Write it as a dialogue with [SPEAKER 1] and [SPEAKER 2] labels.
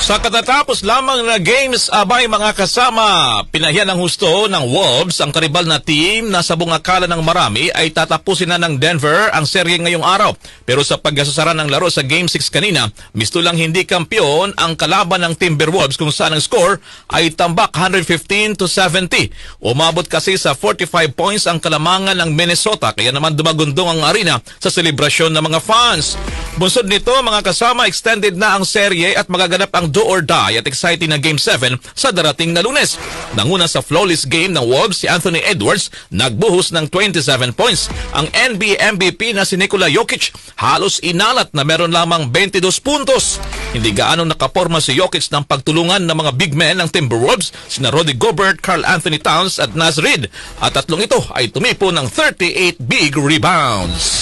[SPEAKER 1] Sa katatapos lamang na games, abay mga kasama, pinahiyan ng husto ng Wolves ang karibal na team na sa bungakala ng marami ay tatapusin na ng Denver ang serye ngayong araw. Pero sa pagkasasara ng laro sa Game 6 kanina, misto lang hindi kampiyon ang kalaban ng Timberwolves kung saan ang score ay tambak 115 to 70. Umabot kasi sa 45 points ang kalamangan ng Minnesota kaya naman dumagundong ang arena sa selebrasyon ng mga fans. Bunsod nito mga kasama, extended na ang serye at magaganap ang do or die at exciting na Game 7 sa darating na lunes. Nanguna sa flawless game ng Wolves si Anthony Edwards, nagbuhos ng 27 points. Ang NBA MVP na si Nikola Jokic halos inalat na meron lamang 22 puntos. Hindi gaano nakaporma si Jokic ng pagtulungan ng mga big men ng Timberwolves, sina Rudy Gobert, Carl Anthony Towns at Nas Reed. At tatlong ito ay tumipo ng 38 big rebounds.